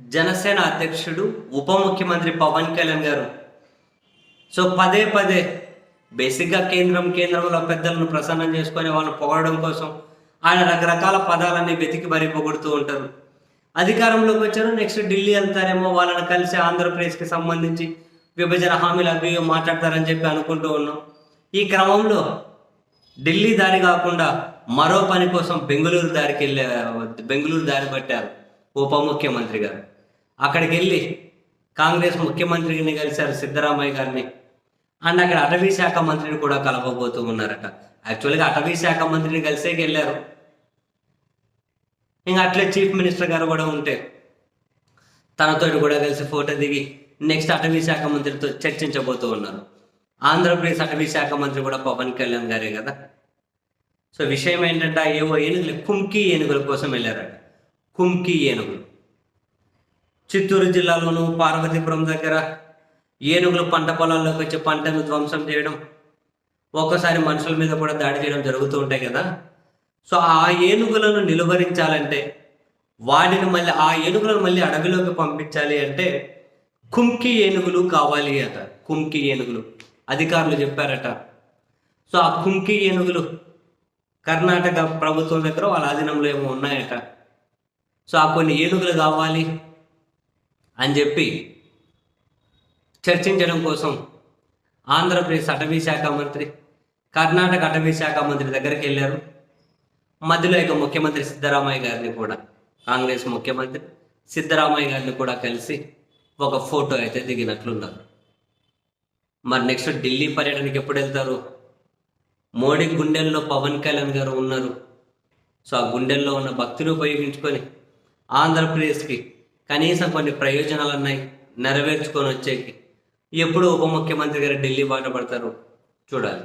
జనసేన అధ్యక్షుడు ఉప ముఖ్యమంత్రి పవన్ కళ్యాణ్ గారు. సో పదే పదే బేసిక్గా కేంద్రం కేంద్రంలో పెద్దలను ప్రసన్నం చేసుకొని వాళ్ళని పొగడడం కోసం ఆయన రకరకాల పదాలన్నీ వెతికి మరీ పొగుడుతూ ఉంటారు. అధికారంలోకి వచ్చారు నెక్స్ట్ ఢిల్లీ వెళ్తారేమో వాళ్ళని కలిసి ఆంధ్రప్రదేశ్కి సంబంధించి విభజన హామీలు అవి మాట్లాడతారని చెప్పి అనుకుంటూ ఉన్నాం. ఈ క్రమంలో ఢిల్లీ దారి కాకుండా మరో పని కోసం బెంగళూరు దారికి వెళ్ళే బెంగళూరు దారి పట్టారు. ఉప ముఖ్యమంత్రి గారు. అక్కడికి వెళ్ళి కాంగ్రెస్ ముఖ్యమంత్రిని కలిశారు సిద్ధరామయ్య గారిని. అండ్ అక్కడ అటవీ శాఖ మంత్రిని కూడా కలవబోతూ ఉన్నారట. యాక్చువల్గా అటవీ శాఖ మంత్రిని కలిసే వెళ్ళారు ఇంకా అట్లే చీఫ్ మినిస్టర్ గారు కూడా ఉంటే తనతో కూడా కలిసి ఫోటో దిగి నెక్స్ట్ అటవీ శాఖ మంత్రితో చర్చించబోతూ ఉన్నారు. ఆంధ్రప్రదేశ్ అటవీ శాఖ మంత్రి కూడా పవన్ కళ్యాణ్ గారే కదా. సో విషయం ఏంటంటే ఏవో ఏనుగులు కుంకి ఏనుగుల కోసం వెళ్ళారట. కుంకి ఏనుగులు. చిత్తూరు జిల్లాలోను పార్వతీపురం దగ్గర ఏనుగులు పంట పొలాల్లోకి వచ్చి పంటను ధ్వంసం చేయడం ఒక్కసారి మనుషుల మీద కూడా దాడి చేయడం జరుగుతూ ఉంటాయి కదా. సో ఆ ఏనుగులను నిలువరించాలంటే వాటిని మళ్ళీ ఆ ఏనుగులను మళ్ళీ అడవిలోకి పంపించాలి అంటే కుంకి ఏనుగులు కావాలి అట. కుంకి ఏనుగులు. అధికారులు చెప్పారట. సో ఆ కుంకి ఏనుగులు కర్ణాటక ప్రభుత్వం దగ్గర వాళ్ళ ఆధీనంలో ఏమో ఉన్నాయట. సో ఆ కొన్ని ఏనుగులు కావాలి అని చెప్పి చర్చించడం కోసం ఆంధ్రప్రదేశ్ అటవీ శాఖ మంత్రి కర్ణాటక అటవీ శాఖ మంత్రి దగ్గరికి వెళ్ళారు. మధ్యలో ఇక ముఖ్యమంత్రి సిద్ధరామయ్య గారిని కూడా కాంగ్రెస్ ముఖ్యమంత్రి సిద్ధరామయ్య గారిని కూడా కలిసి ఒక ఫోటో అయితే దిగినట్లున్నారు. మరి నెక్స్ట్ ఢిల్లీ పర్యటనకి ఎప్పుడు వెళ్తారు? మోడీ గుండెల్లో పవన్ కళ్యాణ్ గారు ఉన్నారు. సో ఆ గుండెల్లో ఉన్న భక్తిని ఉపయోగించుకొని ఆంధ్రప్రదేశ్కి కనీసం కొన్ని ప్రయోజనాలు ఉన్నాయి నెరవేర్చుకొని వచ్చేకి. ఎప్పుడు ఉప ముఖ్యమంత్రి గారు ఢిల్లీ బాట పడతారు చూడాలి.